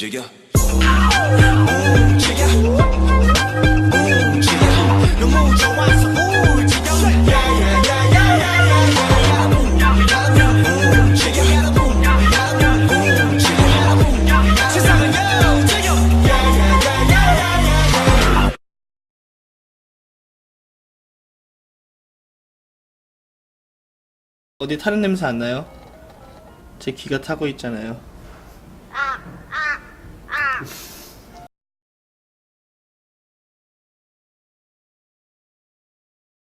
움직여. 어디 타는 냄새 안 나요? 제 귀가 타고 있잖아요. Yeah.